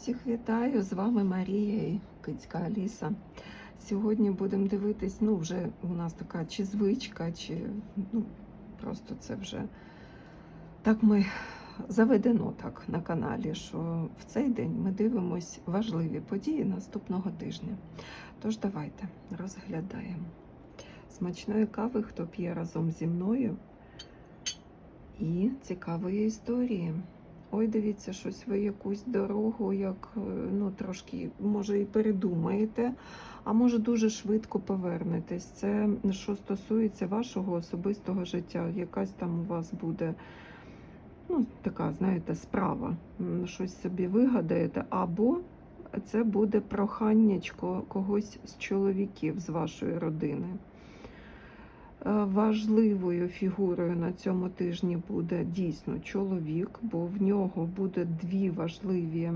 Всіх вітаю! З вами Марія і Кицька Аліса. Сьогодні будемо дивитись, ну, вже у нас така чи звичка, чи ну, просто це вже так ми заведено так на каналі, що в цей день ми дивимось важливі події наступного тижня. Тож давайте розглядаємо. Смачної кави, хто п'є разом зі мною. І цікавої історії. Ой, дивіться, щось ви якусь дорогу, як е, ну трошки, може, і передумаєте, а може дуже швидко повернетесь. Це що стосується вашого особистого життя. Якась там у вас буде ну, така, знаєте, справа. Щось собі вигадаєте, або це буде проханнячко когось з чоловіків з вашої родини. Е, Важливою фігурою на цьому тижні буде дійсно чоловік, бо в нього буде дві важливі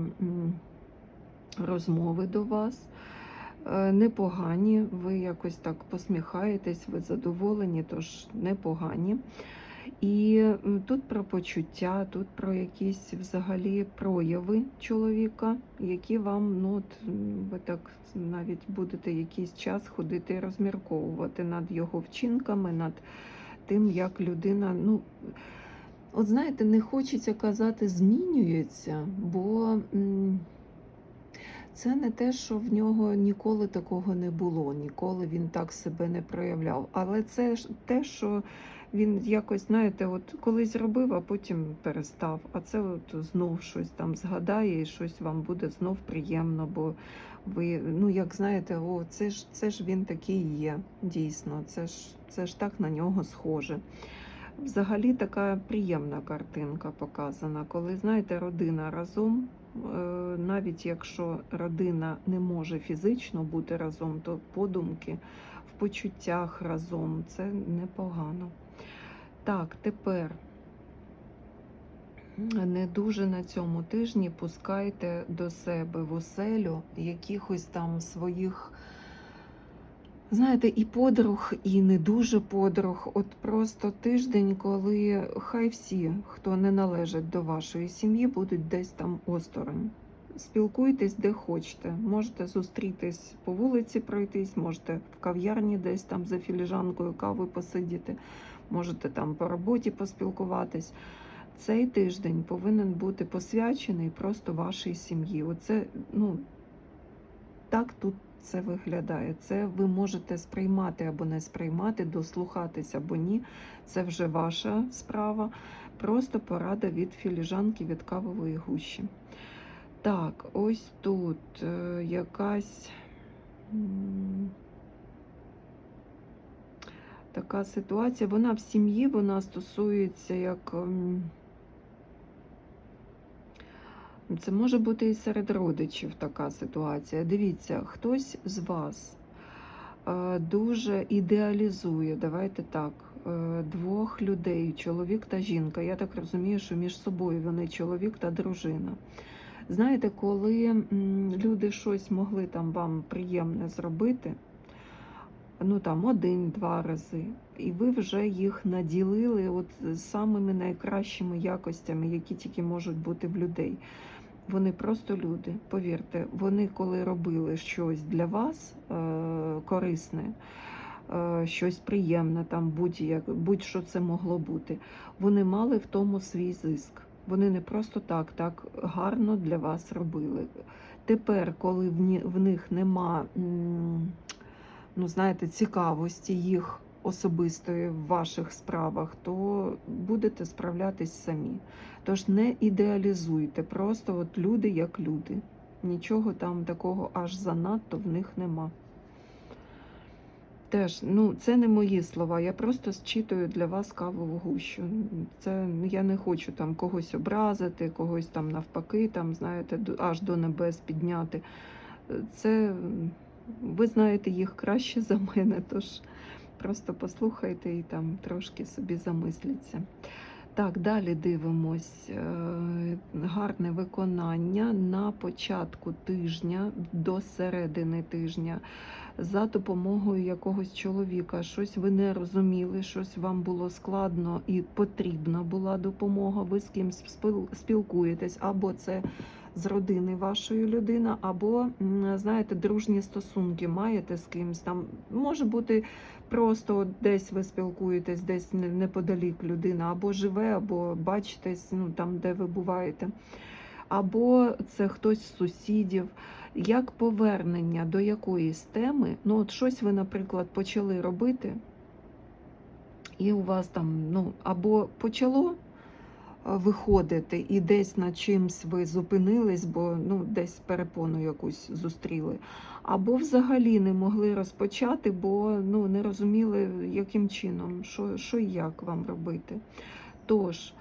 розмови до вас. Е, Непогані, ви якось так посміхаєтесь, ви задоволені, тож непогані. І тут про почуття, тут про якісь взагалі прояви чоловіка, які вам, ну, от, ви так навіть будете якийсь час ходити і розмірковувати над його вчинками, над тим, як людина, ну, от знаєте, не хочеться казати, змінюється, бо це не те, що в нього ніколи такого не було, ніколи він так себе не проявляв. Але це те, що він якось, знаєте, от колись робив, а потім перестав. А це от знов щось там згадає, і щось вам буде знов приємно, бо ви, ну як знаєте, о, це ж це ж він такий є, дійсно, це ж це ж так на нього схоже. Взагалі така приємна картинка показана, коли знаєте, родина разом. Е, Навіть якщо родина не може фізично бути разом, то подумки в почуттях разом це непогано. Так, тепер не дуже на цьому тижні пускайте до себе в оселю якихось там своїх, знаєте, і подруг, і не дуже подруг. От просто тиждень, коли хай всі, хто не належить до вашої сім'ї, будуть десь там осторонь. Спілкуйтесь де хочете. Можете зустрітись по вулиці, пройтись, можете в кав'ярні десь там за філіжанкою кави посидіти, можете там по роботі поспілкуватись. Цей тиждень повинен бути посвячений просто вашій сім'ї. Оце, ну, так тут це виглядає. Це ви можете сприймати або не сприймати, дослухатись або ні. Це вже ваша справа. Просто порада від філіжанки від кавової гущі. Так, ось тут е, якась така ситуація. Вона в сім'ї, вона стосується як. Це може бути і серед родичів така ситуація. Дивіться, хтось з вас е, дуже ідеалізує, давайте так, е, двох людей, чоловік та жінка. Я так розумію, що між собою вони чоловік та дружина. Знаєте, коли люди щось могли там вам приємне зробити, ну там один-два рази, і ви вже їх наділили от самими найкращими якостями, які тільки можуть бути в людей. Вони просто люди. Повірте, вони коли робили щось для вас е, корисне, е, щось приємне, там будь-як, будь-що це могло бути, вони мали в тому свій зиск. Вони не просто так, так гарно для вас робили. Тепер, коли в, них нема, ну знаєте, цікавості їх особистої в ваших справах, то будете справлятись самі. Тож не ідеалізуйте, просто от люди як люди. Нічого там такого аж занадто в них нема. Теж, ну, це не мої слова, я просто зчитую для вас кавову гущу. Це я не хочу там когось образити, когось там навпаки, там, знаєте, аж до небес підняти. Це ви знаєте їх краще за мене, тож просто послухайте і там трошки собі замисліться. Так, далі дивимось. Е, Гарне виконання на початку тижня до середини тижня за допомогою якогось чоловіка. Щось ви не розуміли, щось вам було складно і потрібна була допомога. Ви з кимсь спілкуєтесь, або це з родини вашої людини, або, знаєте, дружні стосунки маєте з кимось. Там може бути просто десь ви спілкуєтесь, десь неподалік людина, або живе, або бачитесь ну, там, де ви буваєте. Або це хтось з сусідів, як повернення до якоїсь теми. Ну, от щось ви, наприклад, почали робити, і у вас там, ну, або почало е, виходити, і десь на чимсь ви зупинились, бо ну, десь перепону якусь зустріли. Або взагалі не могли розпочати, бо ну, не розуміли, яким чином, що, що і як вам робити. Тож,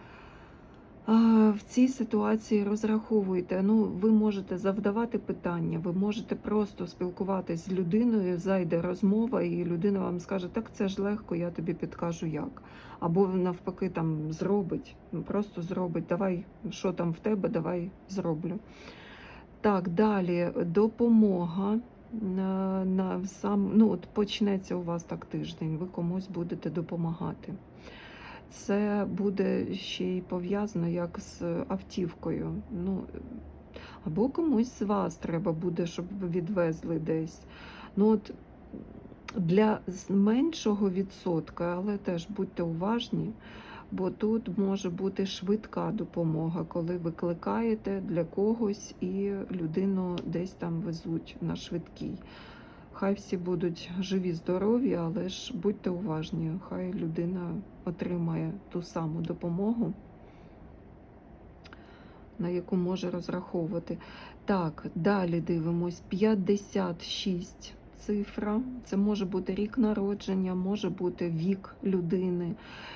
В цій ситуації розраховуйте. Ну, ви можете завдавати питання, ви можете просто спілкуватись з людиною, зайде розмова, і людина вам скаже, так це ж легко, я тобі підкажу як. Або навпаки там зробить, ну, просто зробить, давай, що там в тебе, давай зроблю. Так, далі допомога. На, сам, ну, от почнеться у вас так тиждень, ви комусь будете допомагати це буде ще й пов'язано як з автівкою. Ну, або комусь з вас треба буде, щоб відвезли десь. Ну, от Для меншого відсотка, але теж будьте уважні, бо тут може бути швидка допомога, коли викликаєте для когось і людину десь там везуть на швидкій. Хай всі будуть живі, здорові, але ж будьте уважні, хай людина отримає ту саму допомогу, на яку може розраховувати. Так, далі дивимось. 56 цифра. Це може бути рік народження, може бути вік людини,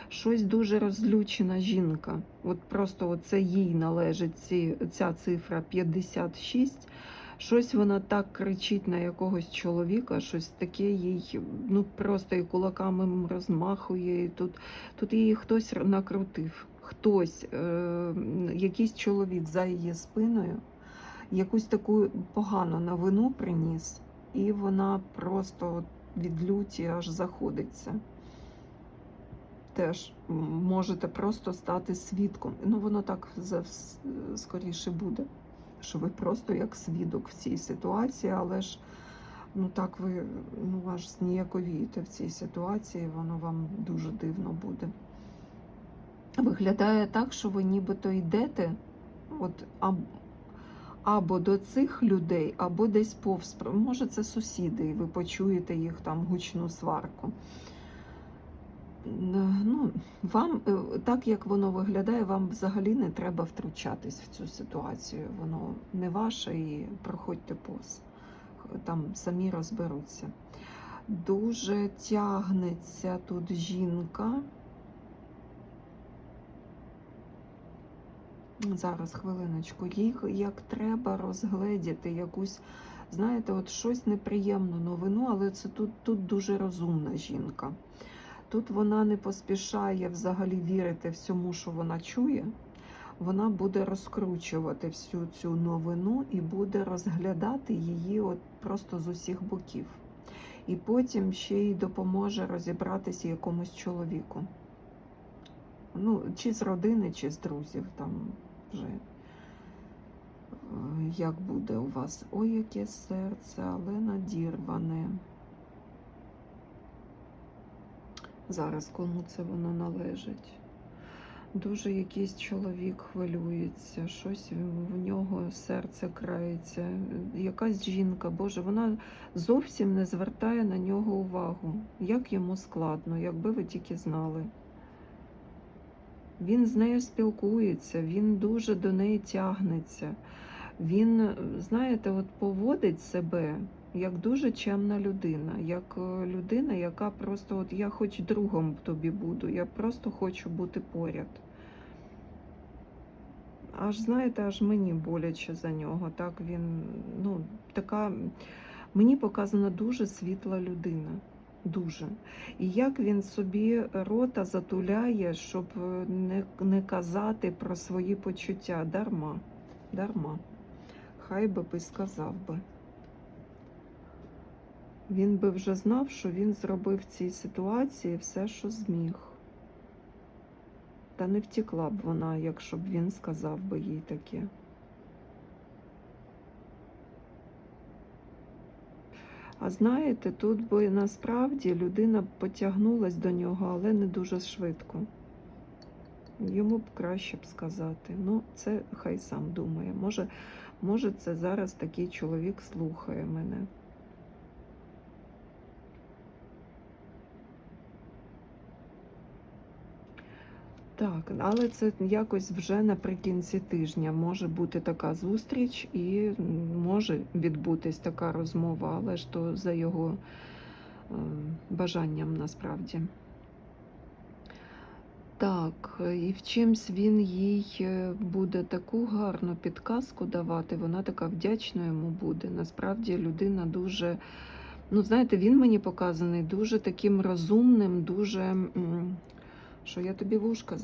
щось дуже розлючена жінка. От просто це їй належить ці, ця цифра 56. Щось вона так кричить на якогось чоловіка, щось таке їй ну просто і кулаками розмахує. І тут, тут її хтось накрутив, хтось, е, якийсь чоловік за її спиною, якусь таку погану новину приніс, і вона просто від люті аж заходиться. Теж можете просто стати свідком. Ну, воно так скоріше буде що ви просто як свідок в цій ситуації, але ж ну так ви ну, аж зніяковієте в цій ситуації, воно вам дуже дивно буде. Виглядає так, що ви нібито йдете от, аб, або до цих людей, або десь повз. Може, це сусіди, і ви почуєте їх там гучну сварку. Ну, вам, е, так як воно виглядає, вам взагалі не треба втручатись в цю ситуацію. Воно не ваше і проходьте повз. Там самі розберуться. Дуже тягнеться тут жінка. Зараз хвилиночку, їх як треба розгледіти якусь, знаєте, от щось неприємну новину, але це тут, тут дуже розумна жінка. Тут вона не поспішає взагалі вірити всьому, що вона чує. Вона буде розкручувати всю цю новину і буде розглядати її от просто з усіх боків. І потім ще й допоможе розібратися якомусь чоловіку. Ну, чи з родини, чи з друзів, там вже як буде у вас. Ой, яке серце, але надірване. Зараз кому це воно належить. Дуже якийсь чоловік хвилюється, щось в нього серце крається. Якась жінка, Боже, вона зовсім не звертає на нього увагу. Як йому складно, якби ви тільки знали. Він з нею спілкується, він дуже до неї тягнеться. Він, знаєте, от поводить себе як дуже чемна людина, як е, людина, яка просто от я хоч другом тобі буду, я просто хочу бути поряд. Аж знаєте, аж мені боляче за нього. Так він, ну, така, мені показана дуже світла людина. Дуже. І як він собі рота затуляє, щоб е, не, не казати про свої почуття. Дарма, дарма. Хай би би сказав би. Він би вже знав, що він зробив в цій ситуації все, що зміг. Та не втекла б вона, якщо б він сказав би їй таке. А знаєте, тут би насправді людина потягнулась до нього, але не дуже швидко. Йому б краще б сказати. Ну, це хай сам думає. Може, може, це зараз такий чоловік слухає мене. Так, але це якось вже наприкінці тижня може бути така зустріч і може відбутись така розмова, але ж то за його е, бажанням насправді. Так, і в чимсь він їй е, буде таку гарну підказку давати, вона така вдячна йому буде. Насправді людина дуже, ну знаєте, він мені показаний дуже таким розумним, дуже. Що я тобі вушка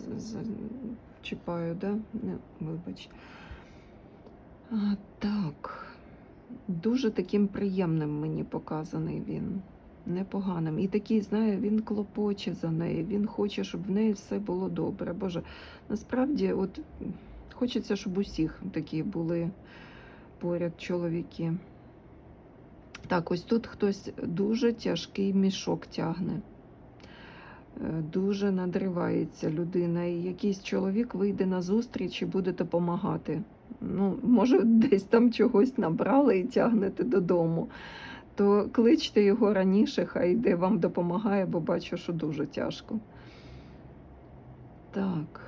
чіпаю, да? Не, вибач. А, так. Дуже таким приємним мені показаний він. Непоганим. І такий, знає, він клопоче за неї, він хоче, щоб в неї все було добре. Боже, насправді, от хочеться, щоб усіх такі були поряд чоловіки. Так, ось тут хтось дуже тяжкий мішок тягне. Е, Дуже надривається людина, і якийсь чоловік вийде на зустріч і буде допомагати. Ну, може, десь там чогось набрали і тягнете додому, то кличте його раніше, хай йде вам допомагає, бо бачу, що дуже тяжко. Так.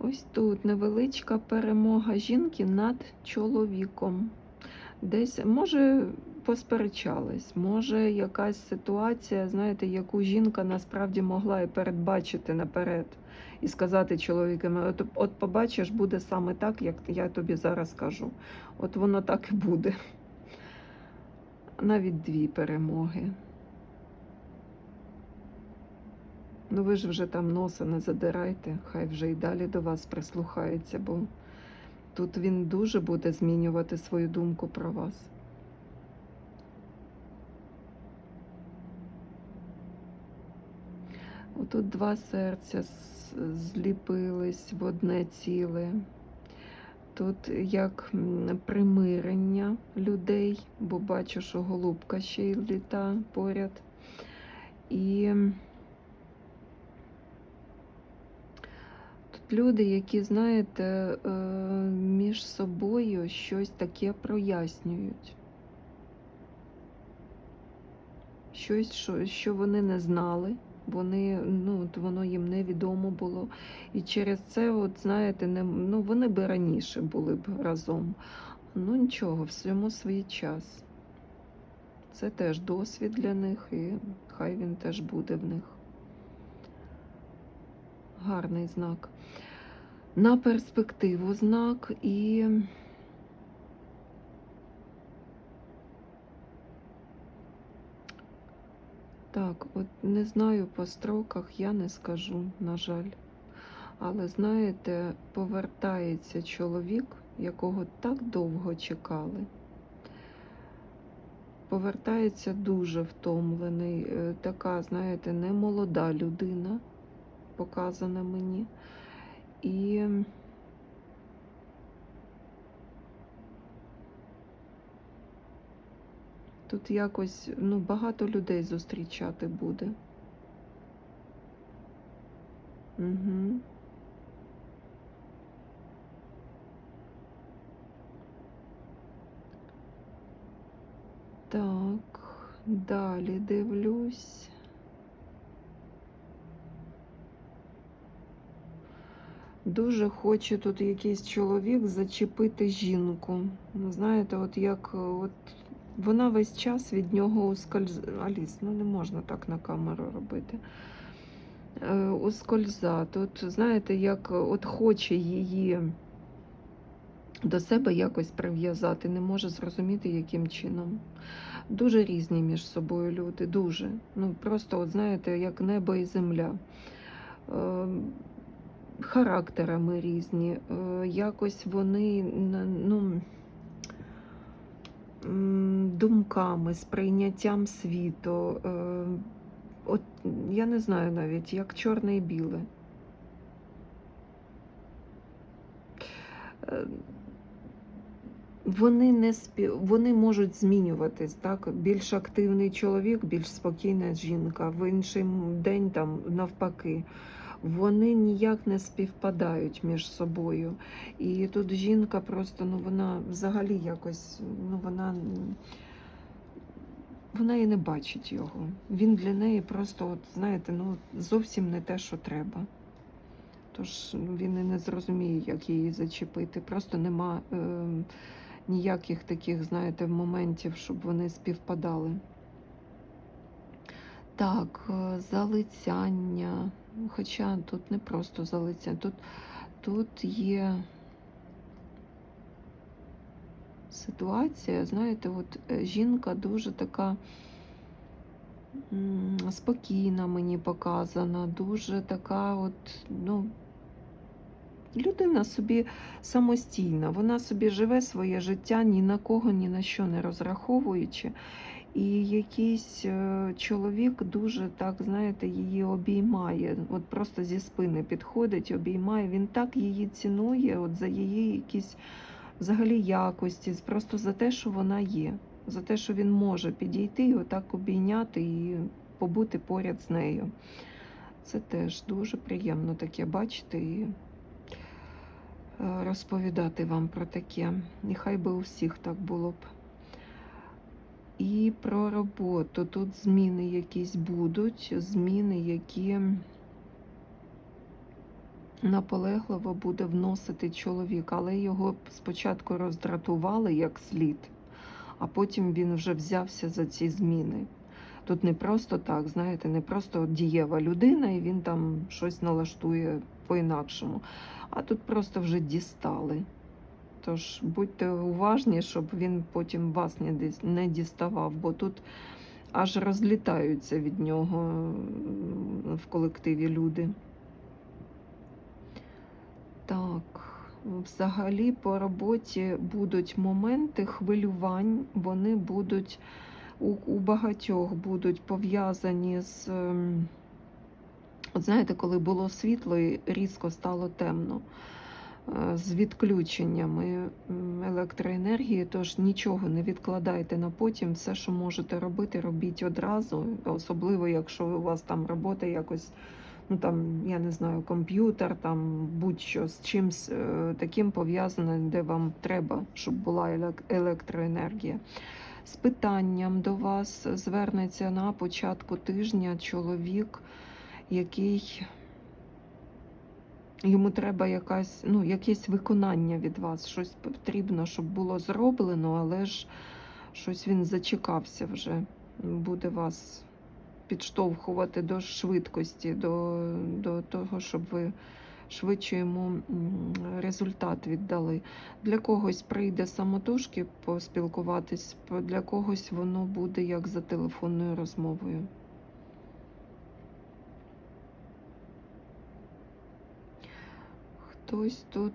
Ось тут невеличка перемога жінки над чоловіком. Десь, може, посперечались, може, якась ситуація, знаєте, яку жінка насправді могла і передбачити наперед, і сказати чоловікові, от, от побачиш, буде саме так, як я тобі зараз кажу. От воно так і буде. Навіть дві перемоги. Ну ви ж вже там носа не задирайте, хай вже й далі до вас прислухається, бо тут він дуже буде змінювати свою думку про вас. Отут два серця зліпились в одне ціле. Тут як примирення людей, бо бачу, що голубка ще й літа поряд. І м, тут люди, які, знаєте, е, між собою щось таке прояснюють. Щось, що, що вони не знали. Вони, ну, воно їм невідомо було. І через це, от, знаєте, не, ну, вони би раніше були б разом. Ну нічого, всьому свій час. Це теж досвід для них, і хай він теж буде в них. Гарний знак. На перспективу знак і. Так, от не знаю по строках, я не скажу, на жаль. Але знаєте, повертається чоловік, якого так довго чекали. Повертається дуже втомлений, е, така, знаєте, немолода людина, показана мені. І тут якось ну, багато людей зустрічати буде. Угу. Так, далі дивлюсь. Дуже хоче тут якийсь чоловік зачепити жінку. Ну, знаєте, от як е, от вона весь час від нього ускольз... Аліс, ну не можна так на камеру робити. Е, ускольза. Тут, знаєте, як от хоче її до себе якось прив'язати, не може зрозуміти, яким чином. Дуже різні між собою люди, дуже. Ну, просто, от знаєте, як небо і земля. Е, характерами різні, е, якось вони ну, думками, сприйняттям світу. е, От я не знаю навіть, як чорне і біле. е, вони не спі... вони можуть змінюватись. Так? Більш активний чоловік, більш спокійна жінка, в інший день там навпаки. Вони ніяк не співпадають між собою. І тут жінка просто, ну вона взагалі якось, ну вона. Вона і не бачить його. Він для неї просто, от, знаєте, ну зовсім не те, що треба. Тож він і не зрозуміє, як її зачепити. Просто нема е, ніяких таких, знаєте, моментів, щоб вони співпадали. Так, е, залицяння. Хоча тут не просто залицяння, тут, тут є ситуація, знаєте, от е, жінка дуже така спокійна мені показана, дуже така, от, ну, людина собі самостійна, вона собі живе своє життя ні на кого, ні на що не розраховуючи. І якийсь е, чоловік дуже так, знаєте, її обіймає. От просто зі спини підходить, обіймає. Він так її цінує, от за її якісь взагалі якості, просто за те, що вона є, за те, що він може підійти і отак обійняти і побути поряд з нею. Це теж дуже приємно таке бачити і е, розповідати вам про таке. І хай би у всіх так було б. І про роботу. Тут зміни якісь будуть, зміни, які наполегливо буде вносити чоловік, але його спочатку роздратували як слід, а потім він вже взявся за ці зміни. Тут не просто так, знаєте, не просто дієва людина, і він там щось налаштує по-інакшому. А тут просто вже дістали. Тож будьте уважні, щоб він потім вас не діставав, бо тут аж розлітаються від нього в колективі люди. Так, взагалі по роботі будуть моменти хвилювань, вони будуть у, у багатьох будуть пов'язані з, ем, от знаєте, коли було світло і різко стало темно, з відключеннями електроенергії, тож нічого не відкладайте на потім. Все, що можете робити, робіть одразу, особливо якщо у вас там робота якось ну там, я не знаю, комп'ютер, там будь-що з чимсь е, таким пов'язане, де вам треба, щоб була електроенергія. З питанням до вас звернеться на початку тижня чоловік, який йому треба якась, ну, якесь виконання від вас. Щось потрібно, щоб було зроблено, але ж щось він зачекався вже. Буде вас підштовхувати до швидкості, до, до того, щоб ви швидше йому результат віддали. Для когось прийде самотужки поспілкуватись, по- для когось воно буде як за телефонною розмовою. Хтось тут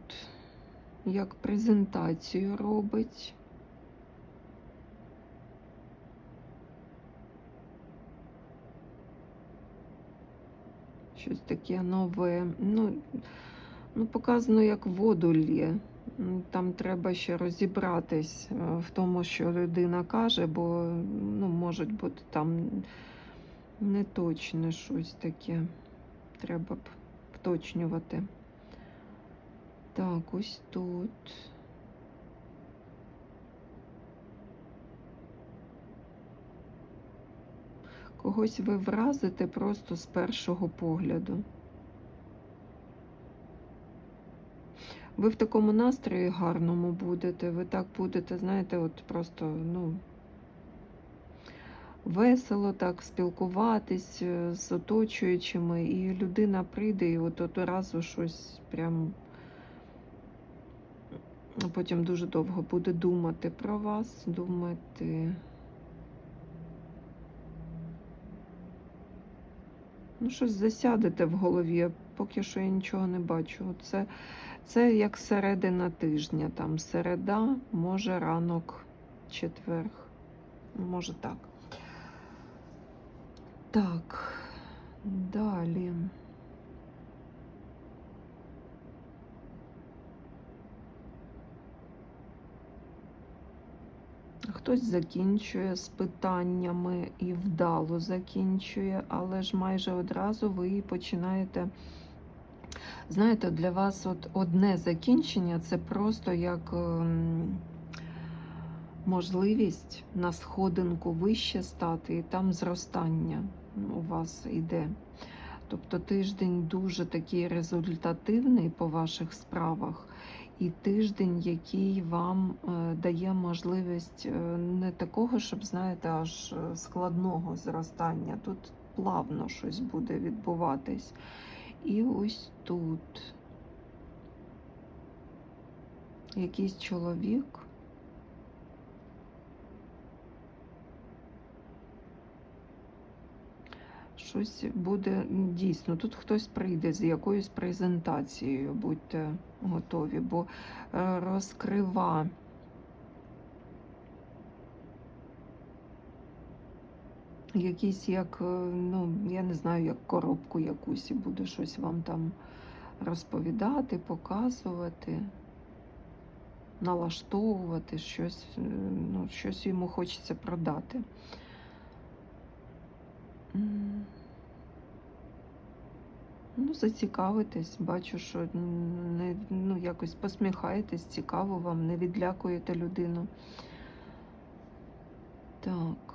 як презентацію робить. Щось таке нове. Ну, ну показано, як воду лє. Там треба ще розібратись е, в тому, що людина каже, бо ну, може бути там неточне щось таке. Треба б вточнювати. Так, ось тут. Когось ви вразите просто з першого погляду. Ви в такому настрої гарному будете, ви так будете, знаєте, от просто, ну, весело так спілкуватись е, з оточуючими, і людина прийде і от одразу щось прям потім дуже довго буде думати про вас, думати. Ну, щось засядете в голові, поки що я нічого не бачу. Це, це як середина тижня, там середа, може ранок, четверг. Може так. Так, далі. Хтось закінчує з питаннями і вдало закінчує, але ж майже одразу ви починаєте. Знаєте, для вас от одне закінчення це просто як ем, можливість на сходинку вище стати, і там зростання у вас йде. Тобто тиждень дуже такий результативний по ваших справах, і тиждень, який вам е, дає можливість е, не такого, щоб, знаєте, аж е, складного зростання. Тут плавно щось буде відбуватись. І ось тут якийсь чоловік. Щось буде дійсно. Тут хтось прийде з якоюсь презентацією, будьте готові, бо е, розкрива. Якісь як, е, ну, я не знаю, як коробку якусь і буде щось вам там розповідати, показувати, налаштовувати, щось, е, ну, щось йому хочеться продати. Ну, зацікавитесь, бачу, що не, ну, якось посміхаєтесь, цікаво вам, не відлякуєте людину. Так.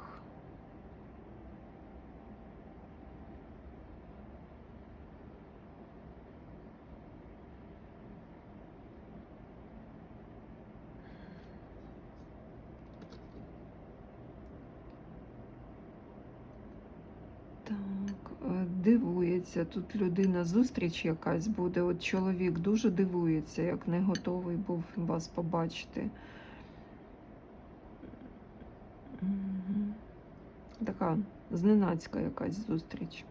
Так, е, дивується. Тут людина, зустріч якась буде. От чоловік дуже дивується, як не готовий був вас побачити. Така зненацька якась зустріч.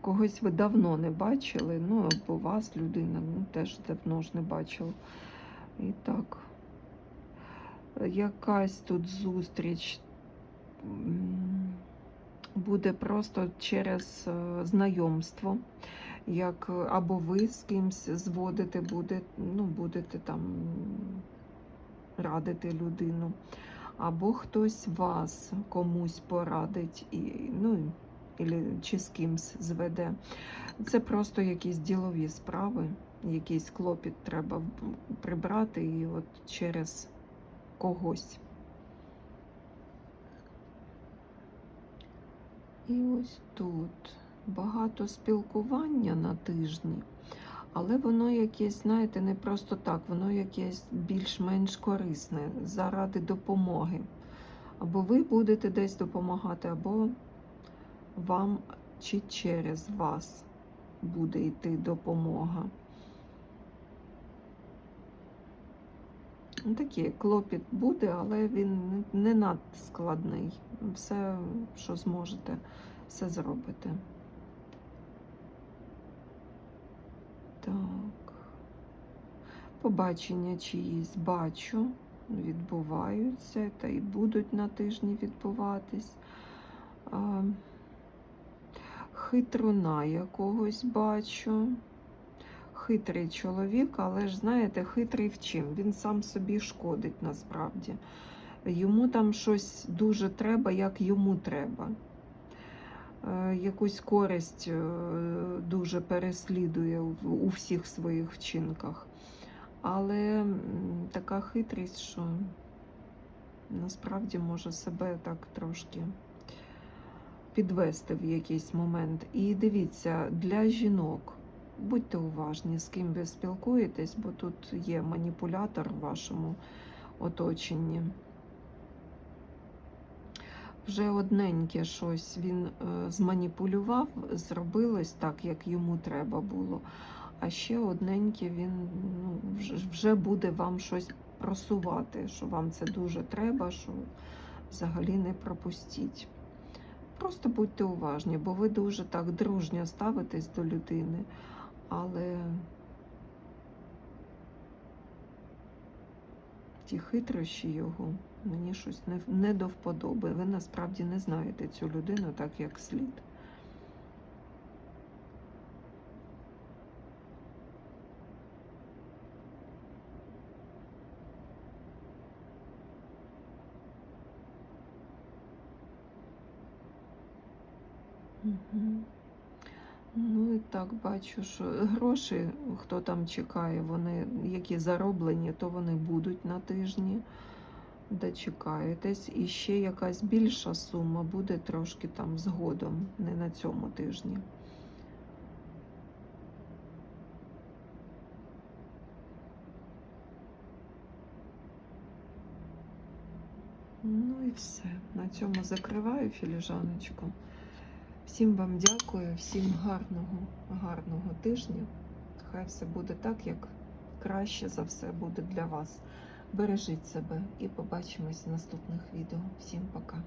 Когось ви давно не бачили, ну, або вас людина, ну, теж давно ж не бачила. І так. Якась тут зустріч. Буде просто через е, знайомство, як е, або ви з кимсь зводите, буде, ну, будете там радити людину, або хтось вас комусь порадить, і, ну, чи з кимсь зведе. Це просто якісь ділові справи, якийсь клопіт треба прибрати і от через когось. І ось тут багато спілкування на тижні, але воно якесь, знаєте, не просто так, воно якесь більш-менш корисне заради допомоги. Або ви будете десь допомагати, або вам чи через вас буде йти допомога. Такий клопіт буде, але він не надскладний. Все, що зможете, все зробите. Так. Побачення чиїсь бачу, відбуваються та й будуть на тижні відбуватись. Хитруна якогось бачу хитрий чоловік, але ж знаєте, хитрий в чим? Він сам собі шкодить насправді. Йому там щось дуже треба, як йому треба. Е, якусь користь е, дуже переслідує у всіх своїх вчинках. Але така хитрість, що насправді може себе так трошки підвести в якийсь момент. І дивіться, для жінок будьте уважні, з ким ви спілкуєтесь, бо тут є маніпулятор в вашому оточенні. Вже одненьке щось він е, зманіпулював, зробилось так, як йому треба було. А ще одненьке він ну, вже буде вам щось просувати, що вам це дуже треба, що взагалі не пропустіть. Просто будьте уважні, бо ви дуже так дружньо ставитесь до людини але ті хитрощі його мені щось не, не до вподоби. Ви насправді не знаєте цю людину так, як слід. Mm-hmm. Ну і так бачу, що гроші, хто там чекає, вони які зароблені, то вони будуть на тижні. Дочекаєтесь. І ще якась більша сума буде трошки там згодом, не на цьому тижні. Ну і все. На цьому закриваю філіжаночку. Всім вам дякую, всім гарного, гарного тижня. Хай все буде так, як краще за все буде для вас. Бережіть себе і побачимось в наступних відео. Всім пока.